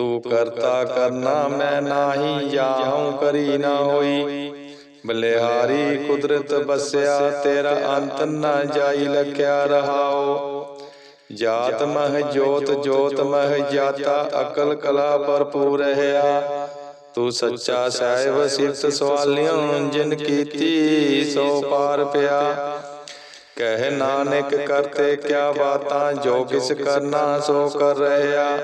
ਤੂੰ ਕਰਤਾ ਕਰਨਾ, ਮੈਂ ਨਾਹੀ ਜਾਹਉ ਕਰੀ ਨਾ ਹੋਈ। ਬਲਿਹਾਰੀ ਕੁਦਰਤ ਬਸਿਆ, ਤੇਰਾ ਅੰਤ ਨਾ ਜਾਈ, ਲਖਿਆ ਰਹਾਓ। ਜਾਤ ਮਹ ਜੋਤ ਜੋਤ ਮਹ ਜਾਤਾ, ਅਕਲ ਕਲਾ ਭਰਪੂਰ ਰਹਾ ਤੂੰ ਸੱਚਾ ਸਾਹਿਬ ਸਿਫਤ ਸਵਾਲਿਓ, ਜਿਨ ਕੀਤੀ ਸੋ ਪਾਰ ਪਿਆ। ਕਹਿ ਨਾਨਕ ਕਰਤੇ ਕਿਆ ਬਾਤਾਂ, ਜੋ ਕਿਸ ਕਰਨਾ, ਸੋ ਕਰ ਰਹਿਆ।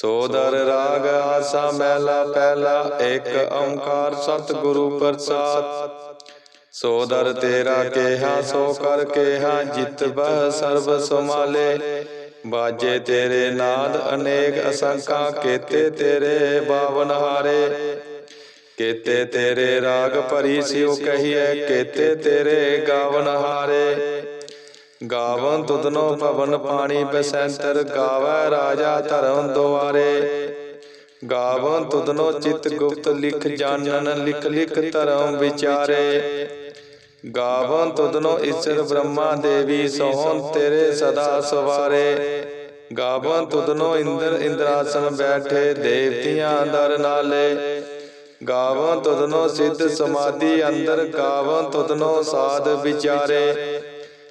ਸੋ ਰਾਗ ਆਸਾ ਮਹਿਲਾ ਪਹਿਲਾ ਇੱਕ ਓੰਕਾਰ ਸਤਿਗੁਰੂ ਪ੍ਰਸਾਦ। ਸੋ ਤੇਰਾ ਕੇਹਾ, ਸੋ ਕਰ ਕੇਹਾ, ਜਿਤ ਬਹ ਸਰਬ ਸਮਾਲੇ ਬਾਜੇ ਤੇਰੇ ਨਾਦ ਅਨੇਕ ਅਸੰਖਾਂ, ਕੇਤੇ ਤੇਰੇ ਬਾਵਨ ਹਾਰੇ। ਕੇਤੇ ਤੇਰੇ ਰਾਗ ਭਰੀ ਸਿਉ ਕਹੀਏ ਕੇਤੇ ਤੇਰੇ ਗਾਵਨ ਹਾਰੇ। ਗਾਵਨ ਤੁਧਨੋ ਭਵਨ ਪਾਣੀ ਬਸੰਤਰ ਗਾਵੈ ਰਾਜਾ ਧਰਮ ਦੁਆਰੇ। ਗਾਵਨ ਤੁਧਨੋ ਚਿਤ ਗੁਪਤ ਲਿਖ ਜਾਣਨ ਲਿਖ ਲਿਖ ਧਰਮ ਵਿਚਾਰੇ। ਗਾਵਨ ਤੁਧਨੋ ਈਸ਼ਰ ਬ੍ਰਹਮਾ ਦੇਵੀ ਸੋਹਣ ਤੇਰੇ ਸਦਾ ਸਵਾਰੇ। ਗਾਵਨ ਤੁਧਨੋ ਇੰਦਰ ਇੰਦਰਾਸਨ ਬੈਠੇ ਦੇਵਤਿਆਂ ਦਰ ਨਾਲੇ। ਗਾਵਨ ਤੁਧਨੋ ਸਿੱਧ ਸਮਾਧੀ ਅੰਦਰ, ਗਾਵਨ ਤੁਧਨੋ ਸਾਧ ਵਿਚਾਰੇ।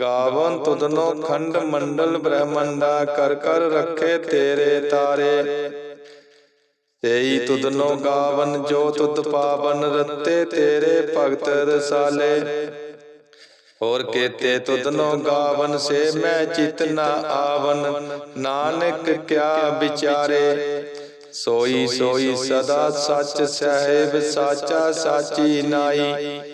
ਗਾਵਨ ਤੁਧਨੋ ਖੰਡ ਮੰਡਲ ਬ੍ਰਹਮੰਡਾ ਕਰ ਕਰ ਰੱਖੇ ਤੇਰੇ ਤਾਰੇ। ਤੇਈ ਤੁਧਨੋ ਗਾਵਨ ਜੋ ਤੁਧ ਪਾਵਨ ਰੱਤੇ ਤੇਰੇ ਭਗਤ ਰਸਾਲੇ। ਹੋਰ ਕੇਤੇ ਤੁਧਨੋ ਗਾਵਨ ਸੇ ਮੈਂ ਚਿਤ ਨਾ ਆਵਨ, ਨਾਨਕ ਕਿਆ ਵਿਚਾਰੇ। ਸੋਈ ਸੋਈ ਸਦਾ ਸੱਚ ਸਹਿਬ ਸਾਚਾ ਸਾਚੀ ਨਾਈ।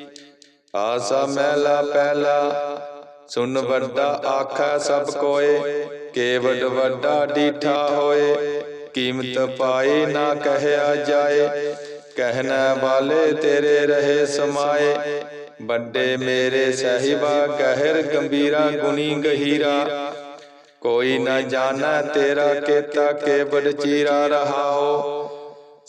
ਆਸਾ ਮਹਿਲਾ ਪਹਿਲਾ ਸੁਨ ਵੱਡਾ ਆਖਾ ਸਭ ਕੋਏ ਕੇਵਡ ਵੱਡਾ ਡੀਠਾ ਹੋਏ, ਕੀਮਤ ਪਾਈ ਨਾ ਕਹਿਆ ਜਾਏ ਕਹਿਣਾ ਵਾਲੇ ਤੇਰੇ ਰਹੇ ਸਮਾਏ, ਵੱਡੇ ਮੇਰੇ ਸਹਿਬਾ ਕਹਿਰ ਗੰਭੀਰਾ ਗੁਣੀ ਗਹੀਰਾ, ਕੋਈ ਨਾ ਜਾਣਾ ਤੇਰਾ ਕੇਤਾ ਕੇਵਡ ਚੀਰਾ ਰਹਾਓ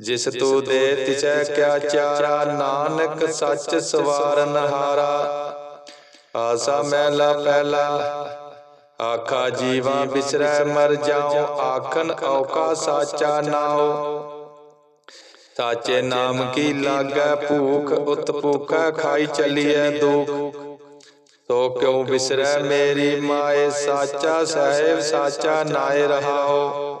ਜਿਸ ਤੂੰ ਦੇ ਤਿਸੈ ਕਿਆ ਚਾਰਾ ਨਾਨਕ ਸੱਚ ਸਵਾਰਨ ਹਾਰਾ। ਆਸਾ ਮਹਿਲਾ ਪਹਿਲਾ ਆਖਾ ਜੀਵਾ ਬਿਸਰੈ ਮਰ ਜਾਉ। ਆਖਨ ਔਕਾ ਸਾਚਾ ਨਾਉ। ਸਾਚੇ ਨਾਮ ਕੀ ਲਾਗੈ ਭੂਖ? ਉਤ ਭੂਖਾ ਖਾਈ ਚੱਲੀਐ ਦੁਖ। ਤੋ ਕਿਉ ਬਿਸਰੈ ਮੇਰੀ ਮਾਏ? ਸਾਚਾ ਸਾਹਿਬ ਸਾਚਾ ਨਾਏ ਰਹਾਓ।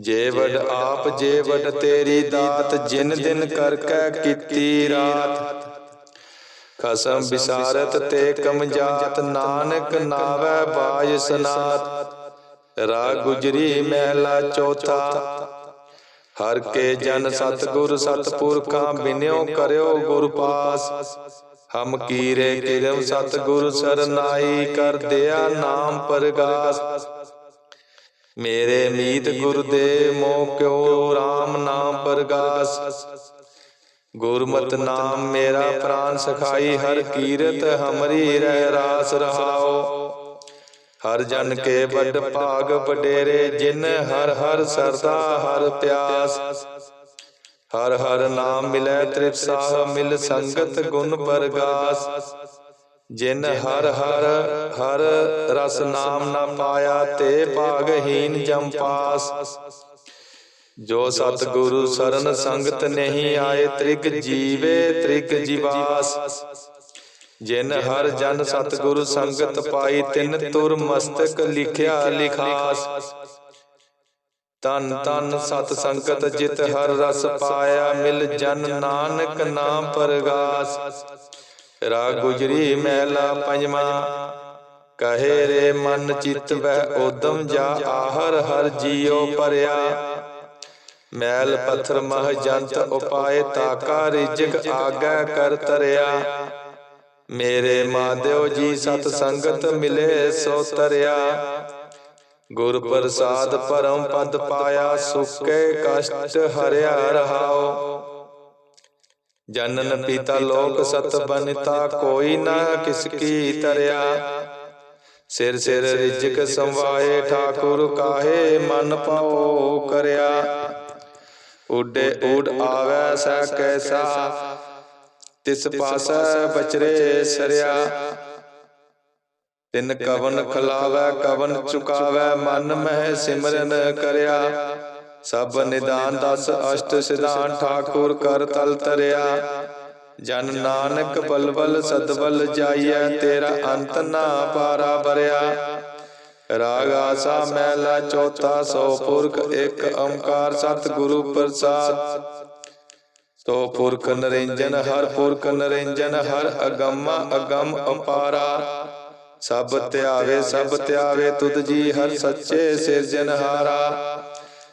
ਜੇ ਵਡ ਆਪ ਜੇ ਵਡ ਤੇਰੀ ਦਾਤ ਜਿਨ ਦਿਨ ਕਰ ਕੈ ਕੀਤੀ ਰਾਤ। ਖਸਮ ਵਿਸਾਰਤ ਤੇ ਕਮ ਜਾਤ ਨਾਨਕ ਨਾਵੈ ਬਾਜ ਸਨਾਤ। ਰਾ ਗੁਜਰੀ ਮਹਿਲਾ ਚੌਥਾ। ਹਰ ਕੇ ਜਨ ਸਤਗੁਰ ਸਤਪੁਰਖਾਂ ਬਿਨਿਓ ਕਰਿਓ ਗੁਰ ਪਾਸ। ਹਮ ਕੀਰੇ ਕਿਰਮ ਸਤਗੁਰ ਸਰਨਾਈ ਕਰ ਦਿਆ ਨਾਮ ਪਰਗਾਸ। ਮੇਰੇ ਮੀਤ ਗੁਰ ਦੇ ਮੋਹ ਕਿਉ RAM ਨਾਮ ਪਰਗਾਸ। ਗੁਰਮਤਿ ਨਾਮ ਮੇਰਾ ਪ੍ਰਾਨ ਸਖਾਈ, ਹਰ ਕੀਰਤ ਹਮਰੀ ਰਹਿ ਰਾਸ ਰਹਾਓ ਹਰ ਜਨ ਕੇ ਵੱਡ ਭਾਗ ਵਡੇਰੇ, ਜਿਨ ਹਰ ਹਰ ਸਰਦਾ ਹਰ ਪਿਆਸ। ਹਰ ਹਰ ਨਾਮ ਮਿਲੈ ਤ੍ਰਿਪਸਾਹ ਮਿਲ ਸੰਗਤ ਗੁਣ ਪਰਗਾਸ ਜਿਨ ਹਰ ਹਰ ਹਰ ਰਸ ਨਾਮ ਨਾ ਪਾਇਆ ਤੇ ਭਾਗਹੀਨ ਜਮ ਪਾਸ। ਜੋ ਸਤ ਗੁਰੂ ਸਰਨ ਸੰਗਤ ਨਹੀਂ ਆਏ ਤ੍ਰਿਗ ਜੀਵੇ ਤ੍ਰਿਗ ਜੀਵਾਸ। ਜਿਨ ਹਰ ਜਨ ਸਤ ਗੁਰੂ ਸੰਗਤ ਪਾਈ ਤਿਨ ਤੁਰ ਮਸਤਕ ਲਿਖਿਆ ਲਿਖਾਸ। ਤਨ ਤਨ ਸਤ ਸੰਗਤ ਜਿਤ ਹਰ ਰਸ ਪਾਇਆ ਮਿਲ ਜਨ ਨਾਨਕ ਨਾਮ ਪਰਗਾਸ। ਰਾ ਗੁਜਰੀ ਮਹਿਲਾ ਪੰਜਵਾ। ਕਹੇ ਰੇ ਮਨ ਚਿਤ ਵਹਿ ਉਦਮ ਜਾ ਆਹਰ ਹਰ ਜੀਉ ਪਰਿਆ। ਮੈਲ ਪੱਥਰ ਮਹ ਜੰਤ ਉਪਾਏ ਤਾਕਾ ਰਿਜਕ ਆਗੈ ਕਰ ਤਰਿਆ। ਮੇਰੇ ਮਾਧਿਓ ਜੀ ਸਤ ਸੰਗਤ ਮਿਲੇ ਸੋ ਤਰਿਆ। ਗੁਰ ਪ੍ਰਸਾਦ ਪਰਮ ਪਦ ਪਾਇਆ ਸੁਕੇ ਕਸ਼ਟ ਹਰਿਆ ਰਹਾਓ। ਜਨਨ ਪੀਤਾ ਲੋਕ ਸਤ ਬਨਿਤਾ ਕੋਈ ਨਾ ਕਿਸ ਕੀ ਤਰਿਆ। ਸਿਰ ਸਿਰ ਰਿਜਕ ਸੰਵਾਏ ਠਾਕੁਰ ਕਾਹੇ ਮਨ ਪਾਓ ਕਰਿਆ। ਉਡੇ ਉਡ ਆਵੈ ਸੈ ਕੈਸਾ। ਤਿਸ ਪਾਸੈ ਬਚਰੇ ਸਰਿਆ। ਤਿਨ ਕਵਨ ਖਲਾਵੈ ਕਵਨ ਚੁਕਾਵੈ ਮਨ ਮਹਿ ਸਿਮਰਨ ਕਰਿਆ। ਸਭ ਨਿਦਾਨ ਦਸ, ਅਸ਼ਟ ਸਿਧਾਨ ਠਾਕੁਰ ਕਰ ਤਲ ਤਰਿਆ। ਜਨ ਨਾਨਕ ਬਲਬਲ ਸਦਬਲ ਜਾਈਐ, ਤੇਰਾ ਅੰਤ ਨਾ ਪਾਰਾ ਬਰਿਆ ਰਾਗ ਆਸਾ ਮਹਿਲਾ ਚੌਥਾ ਸੋ ਪੁਰਖ, ਇੱਕ ਓੰਕਾਰ ਸਤ ਗੁਰੂ ਪ੍ਰਸਾਦ। ਸੋ ਪੁਰਖ ਨਰਿੰਜਨ, ਹਰ ਪੁਰਖ ਨਰਿੰਜਨ, ਹਰ ਅਗੰਮਾ ਅਗੰਮ ਅਪਾਰਾ। ਸਭ ਧਿਆਵੇ ਸਭ ਧਿਆਵੇ ਤੁਧ ਜੀ ਹਰ ਸੱਚੇ ਸਿਰਜਨਹਾਰਾ।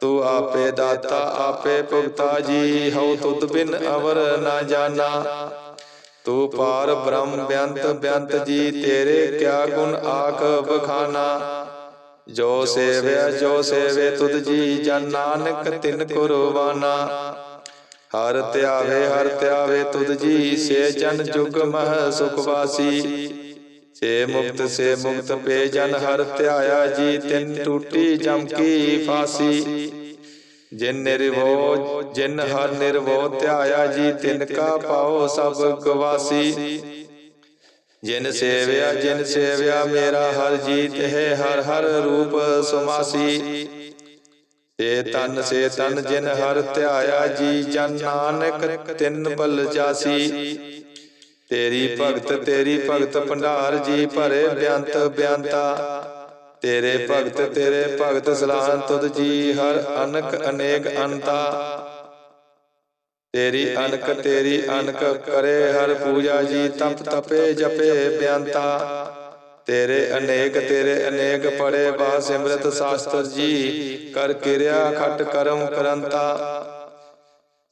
ਤੂੰ ਆਪੇ ਦਾਤਾ, ਆਪੇ ਭੁਗਤਾ ਜੀ, ਹਉ ਤੁਧ ਬਿਨ ਅਵਰ ਨਾ ਜਾਣਾ। ਤੂੰ ਪਾਰ ਬ੍ਰਹਮ ਬਿਆੰਤ ਬਿਆੰਤ ਜੀ, ਤੇਰੇ ਕਿਆ ਗੁਣ ਆਖ ਬਖਾਨਾ ਜੋ ਸੇਵਿਆ, ਜੋ ਸੇਵੇ, ਤੁਧ ਜੀ ਜਨ ਨਾਨਕ ਤਿਨ ਕੁਰਬਾਨਾ। ਹਰ ਧਿਆਵੇ ਹਰ ਧਿਆਵੇ ਤੁਧ ਜੀ, ਸੇ ਜਨ ਜੁਗ ਮਹ ਸੁਖ ਵਾਸੀ। ਸੇ ਮੁਕਤ ਸੇ ਮੁਕਤ ਪੇ ਜਨ ਹਰ ਧਿਆਇਆ ਜੀ, ਤਿਨ ਟੂਟੀ ਜਮ ਕੀ ਫਾਸੀ। ਜਿਨ ਨਿਰਵੋ ਜਿਨ ਹਰ ਨਿਰਵੋ ਧਿਆਇਆ ਜੀ, ਤਿਨ ਕਾ ਪਾਓ ਸਭ ਗਵਾਸੀ। ਜਿਨ ਸੇਵਿਆ ਜਿਨ ਸੇਵਿਆ, ਮੇਰਾ ਹਰ ਜੀ ਹੈ, ਹਰ ਹਰ ਰੂਪ ਸੁਮਾਸੀ। ਏ ਤਨ, ਸੇ ਤਨ ਜਿਨ ਹਰ ਧਿਆਇਆ ਜੀ, ਜਨ ਨਾਨਕ ਤਿੰਨ ਬਲ ਜਾਸੀ। ਤੇਰੀ ਭਗਤ ਤੇਰੀ ਭਗਤ ਭੰਡਾਰ ਜੀ ਭਰੇ ਬਿਆੰਤ ਬਿਆੰਤਾ ਤੇਰੇ ਭਗਤ ਤੇਰੇ ਭਗਤ ਸਲਾਹਨ ਤੁਧ ਜੀ ਹਰ ਅਨਕ ਅਨੇਕ ਅੰਤਾ। ਤੇਰੀ ਅਨਕ ਤੇਰੀ ਅਨਕ ਕਰੇ ਹਰ ਪੂਜਾ ਜੀ ਤਪ ਤਪੇ ਜਪੇ ਬਿਆੰਤਾ। ਤੇਰੇ ਅਨੇਕ ਤੇਰੇ ਅਨੇਕ ਪੜੇ ਬਾ ਸਿਮਰਤ ਸ਼ਾਸਤਰ ਜੀ। ਕਰ ਕਿਰਿਆ ਖਟ ਕਰਮ ਕਰੰਤਾ।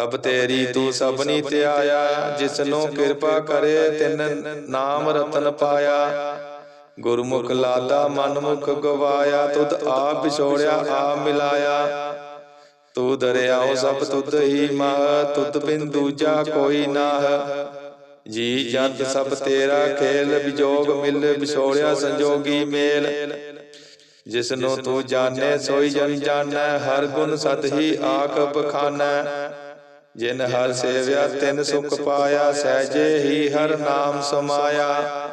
ਸਭ ਤੇਰੀ ਤੂੰ ਸਭਨੀ ਧਿਆਇਆ ਜਿਸਨੂੰ ਕਿਰਪਾ ਕਰੇ ਤਿਨ ਨਾਮ ਰਤਨ ਪਾਇਆ। ਗੁਰਮੁਖ ਲਾਦਾ ਮਨਮੁਖ ਗਵਾਇਆ ਤੁਧ ਆਪ ਵਿਛੋੜਿਆ ਆਪ ਮਿਲਾਇਆ। ਤੂੰ ਦਰਿਆਓ ਸਭ ਤੁਧ ਹੀ ਮਹ ਤੁਧ ਬਿਨ ਦੂਜਾ ਕੋਈ ਨਾਹ। ਜੀ ਜੰਤ ਸਭ ਤੇਰਾ ਖੇਲ ਵਿਜੋਗ ਮਿਲ ਵਿਛੋੜਿਆ ਸੰਜੋਗੀ ਮੇਲ। ਜਿਸਨੂੰ ਤੂੰ ਜਾਣੈ ਸੋਈ ਜਨ ਜਾਣੈ ਹਰ ਗੁਣ ਸਤ ਹੀ ਆਖ ਬਖਾਨੈ ਜਿਨ ਹਰ ਸੇਵਿਆ, ਤਿਨ ਸੁਖ ਪਾਇਆ, ਸਹਿਜੇ ਹੀ ਹਰ ਨਾਮ ਸਮਾਇਆ।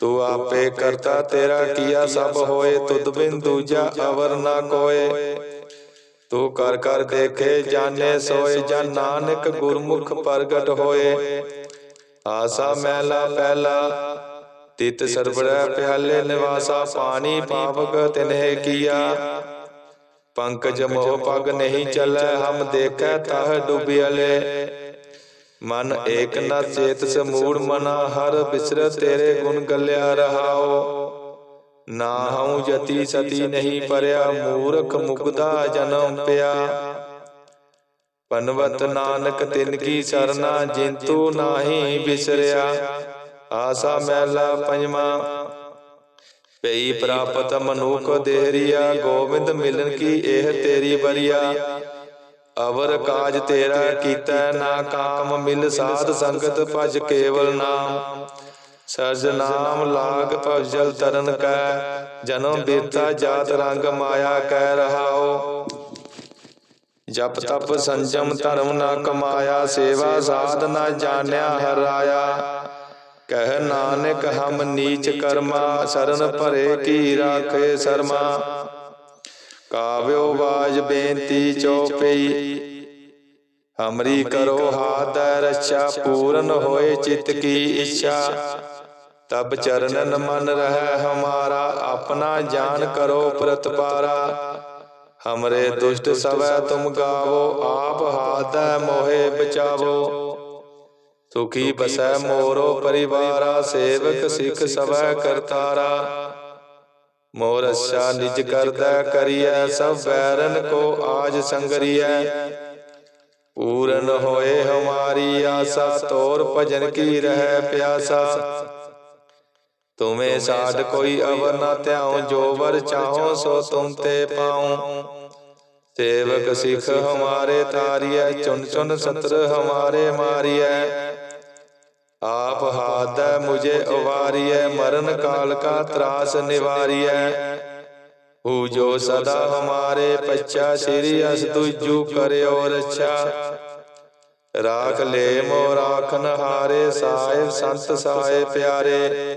ਤੂੰ ਆਪੇ ਕਰਤਾ, ਤੇਰਾ ਕੀਆ ਸਭ ਹੋਏ, ਤੁਧ ਬਿਨ ਦੂਜਾ ਅਵਰ ਨਾ ਕੋਏ। ਤੂੰ ਕਰ ਕਰ ਦੇਖੇ, ਜਾਣੇ ਸੋਏ, ਜਨ ਨਾਨਕ ਗੁਰਮੁਖ ਪ੍ਰਗਟ ਹੋਏ। ਆਸਾ ਮਹਿਲਾ ਪਹਿਲਾ ਤਿਤ ਸਰਬੜਾ ਪਿਆਲੇ ਨਿਵਾਸਾ, ਪਾਣੀ ਪਾਵਕ ਤਿਨਹਿ ਕੀਆ। ਪੰਕਜ ਮੋਹ ਪਗ ਨਹੀਂ ਚੱਲੈ ਹਮ ਦੇਖੈ ਤਹ ਡੁੱਬਿਆਲੇ। ਮਨ ਏਕ ਨ ਚੇਤ ਸਮੂੜ ਮਨਾ ਹਰ ਬਿਸਰ ਤੇਰੇ ਗੁਣ ਗੱਲਿਆ ਰਹਾਓ। ਨਾ ਹਉ ਜਤੀ ਸਤੀ ਨਹੀਂ ਪਰਿਆ ਮੂਰਖ ਮੁਗਦਾ ਜਨਮ ਪਿਆ। ਪਨਵਤ ਨਾਨਕ ਤਿਨ ਕੀ ਸਰਨਾ ਜਿੰਤੂ ਨਾਹੀ ਬਿਸਰਿਆ। ਆਸਾ ਮਹਿਲਾ ਪੰਜਵਾ। ਪਈ ਪ੍ਰਾਪਤ ਮਨੁਖ ਦੇਹਰੀਆ ਗੋਬਿੰਦ ਮਿਲਨ ਕੀ ਇਹ ਤੇਰੀ ਬਰੀਆ? ਅਵਰ ਕਾਜ ਤੇਰਾ ਕੀਤਾ ਨਾ ਕਾਮ ਮਿਲ ਸਾਧ ਸੰਗਤ ਭਜ ਕੇਵਲ ਨਾਮ। ਸਰਜ ਨਾਮ ਲਾਗ ਭਜਲ ਤਰਨ ਕੈ। ਜਨਮ ਬੀਤਾ ਜਾਤ ਰੰਗ ਮਾਇਆ ਕਹਿ ਰਹਾਓ। ਜਪ ਤਪ ਸੰਜਮ ਧਰਮ ਨਾ ਕਮਾਇਆ ਸੇਵਾ ਸਾਧ ਨਾ ਜਾਣਿਆ ਹਰਾਇਆ। ਕਹਿ ਨਾਨਕ, ਹਮ ਨੀਚ ਕਰਮਾ, ਸਰਨ ਭਰੇ ਕੀ ਰਾਖੇ ਸਰਮਾ। ਕਾਵਿਓ ਬਾਜ ਬੇਨਤੀ ਚਉਪਈ ਹਮਰੀ ਕਰੋ ਹਾਥ ਰਛਾ, ਪੂਰਨ ਹੋਏ ਚਿਤ ਕੀ ਇੱਛਾ। ਤਬ ਚਰਨਨ ਮਨ ਰਹਿ ਹਮਾਰਾ, ਆਪਣਾ ਜਾਨ ਕਰੋ ਪ੍ਰਤਪਾਰਾ। ਹਮਰੇ ਦੁਸ਼ਟ ਸਵੈ ਤੁਮ ਗਾਵੋ, ਆਪ ਹਾਥ ਮੋਹੇ ਬਚਾਵੋ। ਸੁਖੀ ਬਸੈ ਮੋਰੋ ਪਰਿਵਾਰਾ ਸੇਵਕ ਸਿੱਖ ਸਵੈ ਕਰਤਾਰਾ। ਮੋਰ ਅੱਛਾ ਨਿਜ ਕਰਦਾ ਕਰੀਐ ਸਭ ਬੈਰਨ ਕੋ ਆਜ ਸੰਗਰੀਐ। ਪੂਰਨ ਹੋਏ ਹਮਾਰੀ ਆਸਾ ਤੋਰ ਭਜਨ ਕੀ ਰਹਿ ਪਿਆਸਾ। ਤੁਮੇ ਸਾਡ ਕੋਈ ਅਵਰ ਨਾ ਧਿਆਉ ਜੋ ਵਰ ਚਾਹੋ ਸੋ ਤੁਮ ਤੇ ਪਾਉ। ਸੇਵਕ ਸਿੱਖ ਹਮਾਰੇ ਤਾਰੀਐ ਚੁਨ ਚੁਨ ਸਤਰ ਹਮਾਰੇ ਮਾਰੀਐ। ਆਪ ਹਾਦੈ ਮੁਝੇ ਉਵਾਰੀਐ ਮਰਨ ਕਾਲ ਕਾ ਤਰਾਸ ਨਿਵਾਰੀਐ। ਹੂ ਜੋ ਸਦਾ ਹਮਾਰੇ ਪੱਛਾ ਸ੍ਰੀ ਅਸ ਤੁਜੂ ਕਰਿਓ ਰਛਾ। ਰਾਖ ਲੈ ਮੋ ਰਾਖਨ ਹਾਰੇ ਸਾਹਿਬ ਸੰਤ ਸਾਏ ਪਿਆਰੇ।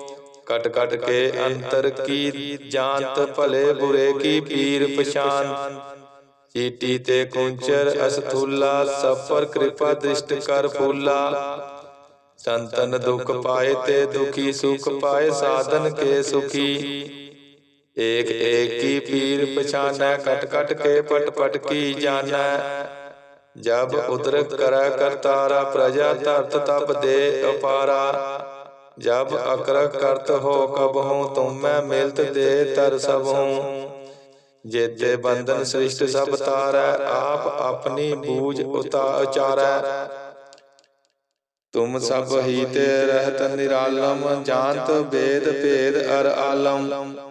ਕਟ ਕਟ ਕੇ ਅੰਤਰ ਕੀ ਜਾਣਤ ਭਲੇ ਬੁਰੇ ਕੀ ਪੀਰ ਪਛਾਨ? ਚੀਟੀ ਤੇ ਕੁੰਚਰ ਅਸਥੂਲਾ ਸਭ ਪਰ ਕਿਰਪਾ ਦ੍ਰਿਸ਼ਟ ਕਰ ਫੂਲਾ। ਸੰਤਨ ਦੁਖ ਪਾਏ ਤੇ ਦੁਖੀ ਸੁਖ ਪਾਏ, ਸਾਧਨ ਕੇ ਸੁਖੀ। ਏਕ ਏਕ ਕੀ ਪੀਰ ਪਛਾਨੈ, ਕਟ ਕਟ ਕੇ ਪਟ ਪਟ ਕੀ ਜਾਣੈ। ਜਬ ਉਦਰਕ ਕਰੈ ਕਰਤਾਰਾ, ਪ੍ਰਜਾ ਧਰਤ ਤਬ ਦੇ ਅਪਾਰਾ। ਜਬ ਅਕਰ ਕਰਤ ਹੋ ਕਬਹੂ ਤੁਮੈ ਮਿਲਤ ਦੇ ਤਰ ਸਭੂ ਜੇਤੇ ਬੰਧਨ ਸ੍ਰਿਸ਼ਟ ਸਭ ਤਾਰੈ, ਆਪ ਆਪਣੀ ਬੂਝ ਉਤਾ ਉਚਾਰੈ। ਤੁਮ ਸਭ ਹੀ ਤੇ ਰਹਿਤ ਨਿਰਾਲਮ, ਜਾਣਤ ਬੇਦ ਭੇਦ ਅਰ ਆਲਮ।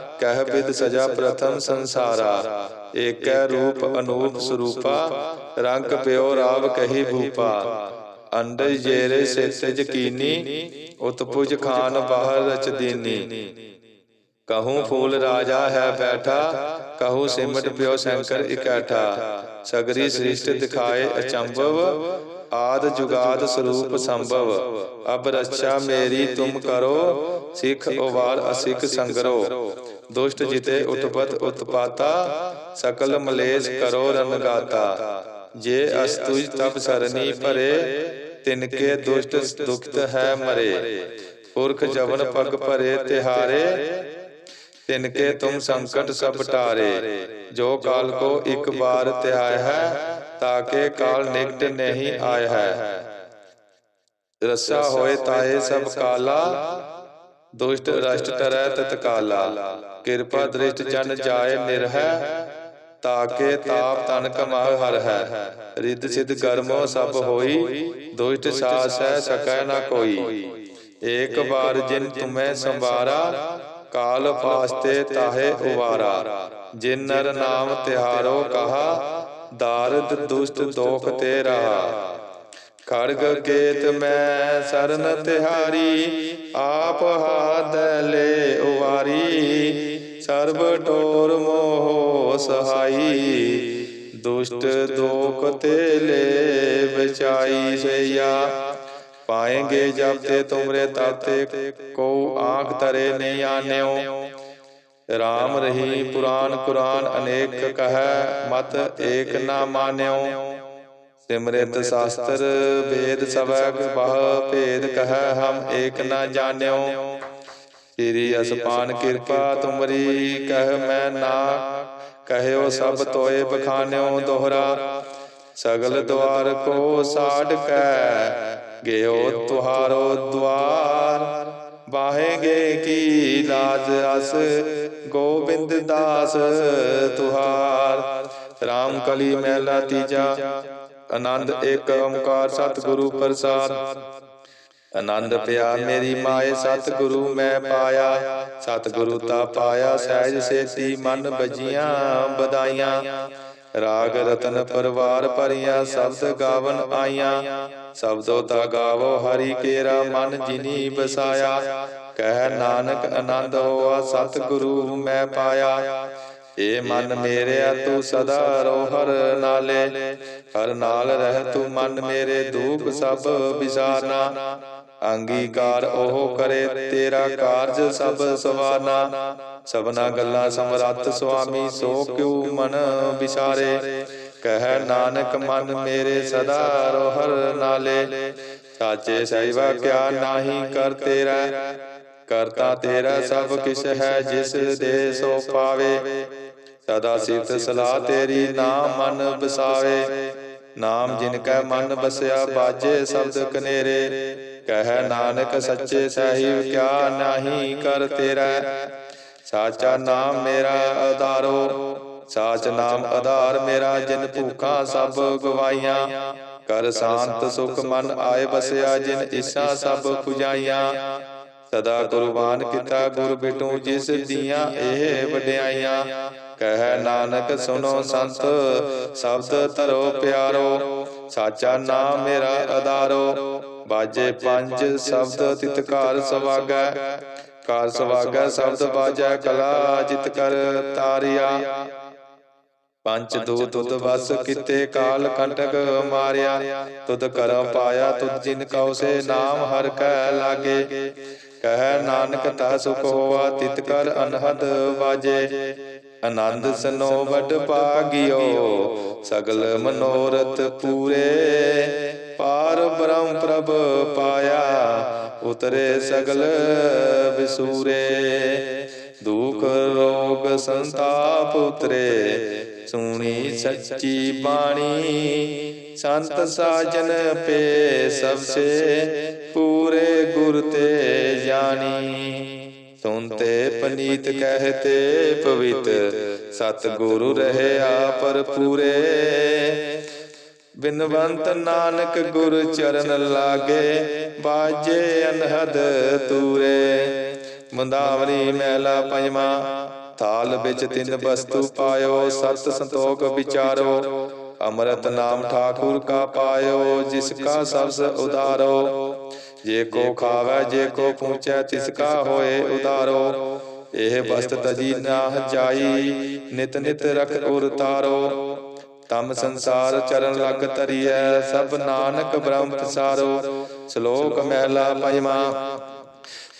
ਕਹਿ ਬਿਦ ਸਜਾ ਪ੍ਰਥਮ ਸੰਸਾਰਾ। ਏਕੈ ਰੂਪ ਅਨੂਪ ਸਰੂਪਾ। ਰੰਗ ਪਿਓ ਰਾਵ ਕਹੀ ਭੂਪਾ। ਅੰਡਜ ਜੇਰੇ ਸੇਤਜ ਕੀਨੀ ਉਤਪੁਜ ਖਾਨ ਬਾਹਰ ਰਚ ਦੇਨੀ। ਕਹੂੰ ਫੂਲ ਰਾਜਾ ਹੈ ਬੈਠਾ। ਕਹੂੰ ਸਿਮਟ ਪਿਓ ਸ਼ੰਕਰ ਇਕੱਠਾ। ਸਗਰੀ ਸ੍ਰਿਸ਼ਟ ਦਿਖਾਏ ਅਚੰਭਵ। ਆਦ ਜੁਗਾਦ ਸਰੂਪ ਸੰਭਵ। ਅਬ ਰੱਛਾ ਮੇਰੀ ਤੁਮ ਕਰੋ ਸਿੱਖ ਉਵਾਰ ਅਸਿੱਖ ਸੰਗਰੋ। ਦੁਸ਼ਟ ਜਿਤੇ ਉਤਪਤ ਉਤਪਾਤਾ ਸਕਲ ਮਲੇਸ਼ ਕਰੋ ਰਨਗਾਤਾ ਜੇ ਅਸਤੁਜ ਤਬ ਸਰਨੀ ਭਰੇ ਤਿਨਕੇ ਦੁਸ਼ਟ ਦੁਖਤ ਹੈ ਮਰੇ। ਪੁਰਖ ਜਵਨ ਪਗ ਭਰੇ ਤਿਹਾਰੇ ਤਿਨ ਕੇ ਤੁਮ ਸੰਕਟ ਸਭ ਟਾਰੇ ਜੋ ਕਾਲ ਕੋ ਇੱਕ ਬਾਰ ਧਿਆਇ ਹੈ ਤਾਂ ਕਿ ਕਾਲ ਨਿਕਟ ਨਹੀਂ ਆਇ ਹੈ। ਰਸਾ ਹੋਏ ਤਾਏ ਸਭ ਕਾਲਾ ਦੁਸ਼ਟ ਰਸ਼ਟ ਤਰੈ ਤਤਕਾਲਾ ਕਿਰਪਾ ਦ੍ਰਿਸ਼ਟ ਜਨ ਜਾਏ ਨਿਰਹਿ ਤਾਕੇ ਤਾਪ ਤਨ ਕਮਾਹ ਹਰ ਹੈ। ਰਿੱਧ ਸਿਧ ਕਰਮੋ ਸਭ ਹੋਈ ਦੁਸ਼ਟ ਸਾਸ ਹੈ ਸਕੈ ਨਾ ਕੋਈ। ਏਕ ਵਾਰ ਜਿਨ ਤੁਮੈ ਸੰਵਾਰਾ ਕਾਲ ਫਾਸਤੇ ਤਾਹੇ ਉਵਾਰਾ। ਜਿਨ ਨਰ ਨਾਮ ਤਿਹਾਰੋ ਕਹਾ, ਦਾਰਦ ਦੁਸ਼ਟ ਦੋਖ ਤੇ ਰਹਾ। ਖੜਗ ਕੇਤ ਮੈਂ ਸਰਨ ਤਿਹਾਰੀ, ਆਪ ਹਾਦ ਲੈ ਉਵਾਰੀ। ਸਰਬ ਟੋਰ ਮੋਹ ਸਹਾਈ, ਦੁਸ਼ਟ ਦੋਖ ਤੇ ਲੈ ਬਚਾਈ ਸਈਆ। ਪਾਏਂਗੇ ਜਬ ਤੇ ਤੁਮਰੇ ਤਾਤੇ ਕੋ ਆਖ ਤਰੇ ਨਹੀਂ ਆਨਿਓ। ਰਾਮ ਰਹੀ ਪੁਰਾਨ ਕੁਰਾਨ ਅਨੇਕ ਕਹੈ ਮਤ ਏਕ ਨਾ ਮਾਨਿਓ। ਸਿਮਰਿਤ ਸਾਸਤਰ ਵੇਦ ਸਵੈ ਬਹ ਭੇਦ ਕਹੈ ਹਮ ਏਕ ਨਾ ਜਾਣਿਓ। ਤੇਰੀ ਅਸਪਾਨ ਕਿਰਪਾ ਤੁਮਰੀ ਕਹਿ ਮੈਂ ਨਾ। ਕਹਿਓ ਸਭ ਤੋਏ ਬਖਾਨਿਓ ਦੋਹਰਾ। ਸਗਲ ਦਵਾਰ ਕੋ ਸਾਡ ਕੈ। ਗਿਓ ਤੁਹਾਰੋ ਦਵਾਰ। ਬਾਹੇਗੇ ਕੀ ਲਾਜ ਅਸ ਗੋਬਿੰਦ ਦਾਸ ਤੁਹਾਰ। RAM ਕਲੀ ਮਹਿਲਾ ਤੀਜਾ, ਆਨੰਦ ਏਕ ਓੰਕਾਰ ਸਤਿਗੁਰੂ ਪ੍ਰਸਾਦ। ਆਨੰਦ ਪਿਆ ਮੇਰੀ ਮਾਏ, ਸਤਿਗੁਰੂ ਮੈਂ ਪਾਇਆ। ਸਤਿਗੁਰੂ ਤਾ ਪਾਇਆ, ਸਹਿਜ ਸੇਤੀ ਮਨ ਬਜੀਆਂ ਬਦਾਈਆਂ ਰਾਗ ਰਤਨ ਪਰਵਾਰ ਭਰੀਆਂ ਸ਼ਬਦ ਗਾਵਨ ਆਈਆਂ। ਸ਼ਬਦੋ ਤਾ ਗਾਵੋ ਹਰੀ ਕੇਰਾ ਮਨ ਜਿਨੀ ਬਸਾਇਆ ਕਹਿ ਨਾਨਕ ਆਨੰਦ ਹੋਆ, ਸਤਿਗੁਰੂ ਮੈਂ ਪਾਇਆ। ਏ ਮਨ ਮੇਰਿਆ, ਤੂੰ ਸਦਾ ਰੋ ਹਰ ਨਾਲੇ। ਹਰ ਨਾਲ ਰਹਿ ਤੂੰ ਮਨ ਮੇਰੇ ਦੁਖ ਸਭ ਵਿਸਾਰਨਾ। ਅੰਗੀਕਾਰ ਉਹ ਕਰੇ, ਤੇਰਾ ਕਾਰਜ ਸਭ ਸਵਾਰਨਾ। ਸਭਨਾ ਗੱਲਾਂ ਸਮਰੱਥ ਸੁਆਮੀ, ਸੋ ਕਿਉ ਮਨ ਵਿਸਾਰੇ ਕਹਿ ਨਾਨਕ ਮਨ ਮੇਰੇ ਸਦਾ ਰੋ ਹਰ ਨਾਲੇ। ਸਾਚੇ ਸਹਿਵਾ ਕਿਆ ਨਾਹੀ ਕਰ ਤੇਰਾ? ਕਰਤਾ ਤੇਰਾ ਸਭ ਕਿਛ ਹੈ ਜਿਸ ਦੇ ਸੋ ਪਾਵੇ। ਸਦਾ ਸਿਫਤ ਸਲਾਹ ਤੇਰੀ ਨਾਮ ਮਨ ਬਸਾਵੇ ਨਾਮ ਜਿਨ ਕੈ ਮਨ ਬਸਿਆ ਬਾਜੇ ਸ਼ਬਦ ਕਨੇਰੇ। ਕਹਿ ਨਾਨਕ ਸੱਚੇ ਸਾਹਿਬ ਕਿਆ ਨਾਹੀ ਕਰ ਤੇਰਾ? ਸਾਚਾ ਨਾਮ ਮੇਰਾ ਆਧਾਰੋ, ਸਾਚ ਨਾਮ ਆਧਾਰ ਮੇਰਾ ਜਿਨ ਭੂਖਾਂ ਸਭ ਗਵਾਈਆਂ ਕਰ ਸ਼ਾਂਤ ਸੁਖ ਮਨ ਆਏ ਬਸਿਆ ਜਿਨ ਇਛਾ ਸਭ ਪੁਜਾਈਆਂ। ਸਦਾ ਕੁਰਬਾਨ ਕੀਤਾ ਗੁਰ ਬਿਟੂ ਜਿਸ ਦੀਆਂ ਇਹ ਵਡਿਆਈਆਂ। ਕਹਿ ਨਾਨਕ ਸੁਨੋ ਸੰਤ, ਸ਼ਬਦ ਧਰੋ ਪਿਆਰੋ। ਸਾਚਾ ਨਾਮ ਮੇਰਾ ਆਧਾਰੋ, ਬਾਜੇ ਪੰਜ ਸ਼ਬਦ ਤਿਤਕਾਰ ਸਵਾਗੈ। ਕਾਰ ਸਵਾਗੈ ਸ਼ਬਦ ਬਾਜੈ ਕਲਾ ਜਿਤ ਕਰ ਤਾਰਿਆ। ਪੰਚ ਦੂਤ ਤੁਧ ਵਸ ਕੀਤੇ, ਕਾਲ ਕੰਟਕ ਮਾਰਿਆ। ਤੁਧ ਕਰਮ ਪਾਇਆ, ਤੁਧ ਜਿਨ ਕਉ ਸੇ ਨਾਮ ਹਰ ਕੈ ਲਾਗੇ। ਕਹਿ ਨਾਨਕ ਤਾ ਸੁਖ ਹੋਆ, ਤਿਤ ਕਰ ਅਨਹਦ ਵਾਜੇ। ਆਨੰਦ ਸਨੋ ਵਡ ਭਾਗਿਓ, ਸਗਲ ਮਨੋਰਥ ਪੂਰੇ। ਪਰਮ ਪ੍ਰਭ ਪਾਇਆ, ਉਤਰੇ ਸਗਲ ਵਿਸੂਰੇ ਦੁਖ ਰੋਗ ਸੰਤਾਪ ਉਤਰੇ, ਸੁਣੀ ਸੱਚੀ ਬਾਣੀ। ਸੰਤ ਸਾਜਨ ਪੇ ਸਭ ਸੇ ਪੂਰੇ ਗੁਰ ਤੇ ਜਾਣੀ। ਸੁਨਤੇ ਪਨੀਤ ਕਹਤੇ ਪਵਿੱਤ ਸਤ ਗੁਰੂ ਰਹਿਆ ਪਰ ਪੂਰੇ ਬਿਨਵੰਤ ਨਾਨਕ ਗੁਰ ਚਰਨ ਲਾਗੇ, ਬਾਜੇ ਅਨਹਦ ਤੂਰੇ। ਮੁੰਦਾਵਲੀ ਮਹਿਲਾ ਪੰਜਵਾ, ਥਾਲ ਵਿੱਚ ਤਿੰਨ ਵਸਤੂ ਪਾਇਓ, ਸਤ ਸੰਤੋਖ ਵਿਚਾਰੋ। ਅੰਮ੍ਰਿਤ ਨਾਮ ਠਾਕੁਰ ਕਾ ਪਾਇਓ, ਜਿਸ ਕਾ ਸਬਸ ਉਦਾਰੋ ਜੇ ਕੋ ਖਾਵੇ, ਜੇ ਕੋ ਪਹੁੰਚੈ ਤਿਸ ਕਾ ਹੋਏ ਉਦਾਰੋ ਇਹ ਵਸਤ ਤਜੀ ਨਾ ਜਾਈ, ਨਿਤ ਨਿਤ ਰਖ ਉਰ ਤਾਰੋ। ਤਮ ਸੰਸਾਰ ਚਰਨ ਲਗ ਤਰੀਐ ਸਭ ਨਾਨਕ ਬ੍ਰਹਮ ਪਸਾਰੋ। ਸ਼ਲੋਕ ਮਹਿਲਾ ਪੰਜਵਾ,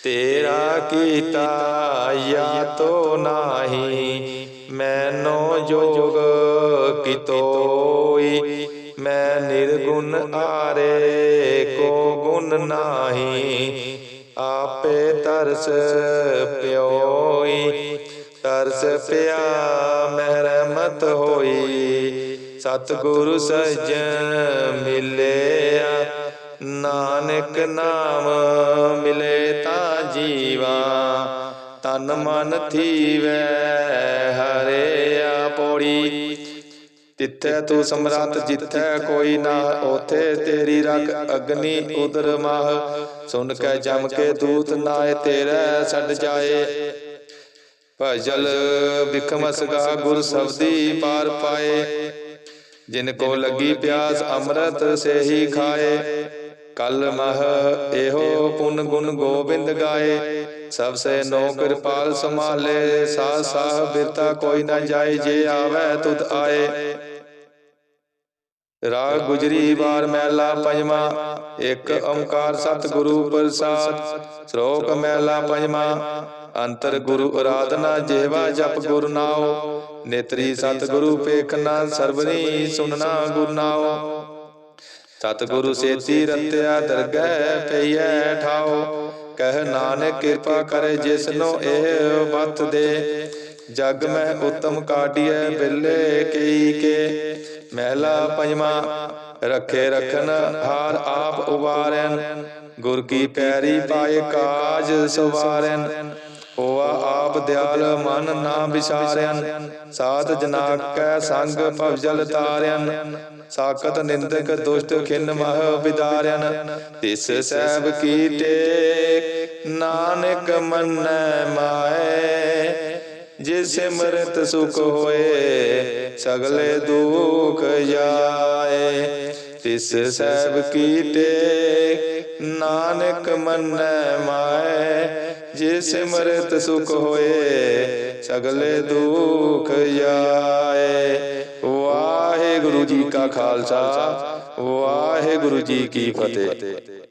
ਤੇਰਾ ਕੀਤਾ ਯਾ ਤੋ ਨਾਹੀ, ਮੈਨੋ ਜੋਗ ਕਿਤੋਈ, ਮੈਂ ਨਿਰਗੁਣ ਆਰੇ ਕੋ ਗੁਣ ਨਾਹੀ, ਆਪੇ ਤਰਸ ਪਿਓਈ, ਤਰਸ ਪਿਆ ਮਹਿਰਮਤ ਹੋਈ। ਸਤਿਗੁਰੂ ਸਜਣ ਮਿਲਿਆ। ਨਾਨਕ ਨਾਮ ਮਿਲੇ ਤਾਂ ਜੀਵਾ। ਤਨ ਮਨ ਥੀਵੈ ਹਰਿਆ ਪੌੜੀ। ਤਿੱਥੈ ਤੂੰ ਸਮਰੱਥ ਜਿੱਥੈ ਕੋਈ ਨਾ ਉਥੇ ਤੇਰੀ ਰਖ ਅਗਨੀ ਉਦਰ ਮਾਹ। ਸੁਣ ਕੇ ਜਮ ਕੇ ਦੂਤ ਨਾਏ ਤੇਰੇ ਛੱਡ ਜਾਏ। ਭਜਲ ਬਿਖਮਸਗਾ ਗੁਰ ਸਬਦੀ ਪਾਰ ਪਾਏ। ਜਿਨ ਕੋ ਲੱਗੀ ਪਿਆਸ ਅੰਮ੍ਰਿਤ ਸੇ ਹੀ ਖਾਏ। ਕਲ ਮਹ ਇਹੋ ਪੁਨ ਗੁਣ ਗੋਬਿੰਦ ਗਾਏ। ਸਭ ਸੇ ਨੋ ਕਿਰਪਾਲ ਸੰਭਾਲੇ। ਸਾਹ ਸਾਹ ਬਿਰਤਾ ਕੋਈ ਨਾ ਜਾਏ ਜੇ ਆਵੇ ਤੁਧ ਆਏ। ਰਾਗ ਗੁਜਰੀ ਵਾਰ ਮਹਿਲਾ ਪੰਜਵਾ। ਇੱਕ ਓੰਕਾਰ ਸਤਿਗੁਰੂ ਪ੍ਰਸਾਦ। ਸ਼ਲੋਕ ਮਹਿਲਾ ਪੰਜਵਾ। ਅੰਤਰ ਗੁਰੂ ਅਰਾਧਨਾ ਜਿਹਵਾ ਜਪ ਗੁਰ ਨਾਉ। ਨੇਤਰੀ ਸਤਿਗੁਰੂ ਪੇਖਣਾ ਸਰਬਨੀ ਸੁਨਣਾ ਗੁਰ ਨਾਉ। ਸਤਿਗੁਰੂ ਸੇਤੀ ਰਤਿਆ ਦਰਗਹਿ ਪਈਐ ਠਾਉ। ਕਹਿ ਨਾਨਕ ਕਿਰਪਾ ਕਰੇ ਜਿਸਨੋ ਇਹ ਬਤ ਦੇ। ਜਗ ਮੈਂ ਉਤਮ ਕਾਢੀਐ ਬਿਲੇ ਕਈ ਕੇ। ਮਹਿਲਾ ਪੰਜਵਾ, ਰਖੇ ਰਖਨ ਹਾਰ ਆਪ ਉਵਾਰੈਨ। ਗੁਰ ਕੀ ਪੈਰੀ ਪਾਏ ਕਾਜ ਸਵਾਰੈਨ। ਆਪ ਦਿਆਲ ਮਨ ਨਾ ਵਿਸਾਰਿਆਨ ਸਾਧ ਜਨਾ ਕੈ ਸੰਗ ਭਵਜਲ ਤਾਰਿਆਨ ਸਾਖਤ ਨਿੰਦਕ ਦੁਸ਼ਟ ਖਿਨ ਮਹ ਵਿਦਾਰਿਆਨ ਤਿਸ ਸਹਿਬ ਕੀ ਨਾਨਕ ਮੰਨੈ ਮਾਏ, ਜਿਸ ਸਿਮਰਤ ਸੁਖ ਹੋਏ, ਸਗਲੇ ਦੁਖ ਜਾਏ। ਤਿਸ ਸਹਿਬ ਕੀਤੇ ਨਾਨਕ ਮੰਨੈ ਮਾਏ ਜੇ ਸਿਮਰਤ ਸੁਖ ਹੋਏ, ਸਗਲੇ ਦੁਖ ਜਾਏ ਵਾਹਿਗੁਰੂ ਜੀ ਕਾ ਖਾਲਸਾ, ਵਾਹਿਗੁਰੂ ਜੀ ਕੀ ਫਤਿਹ।